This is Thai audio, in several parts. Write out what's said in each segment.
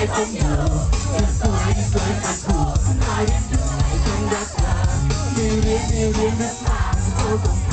ายคงอยู่คุณสวยสวยกันผู้นายที่ไหนคงรักลาไม่เรียนไม่เรียนนักตามโตตรง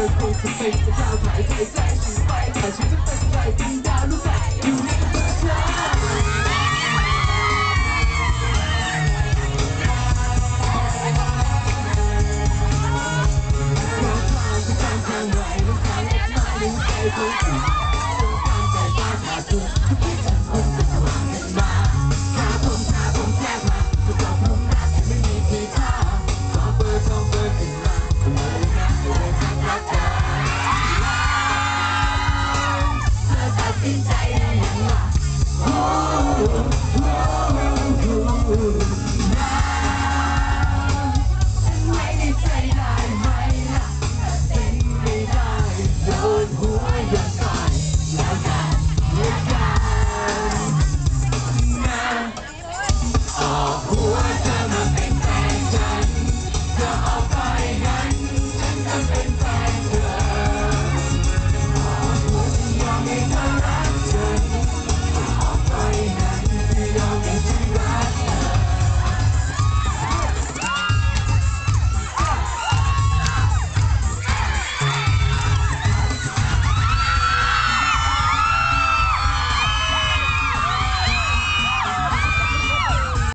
เธอคงจะไเป็นจะเจ้หายใจแท้ฉันไปแต่ฉันจะเป็นใครเป็ดาวรู้ไหมอยู่ในกำมือเธอไม่อ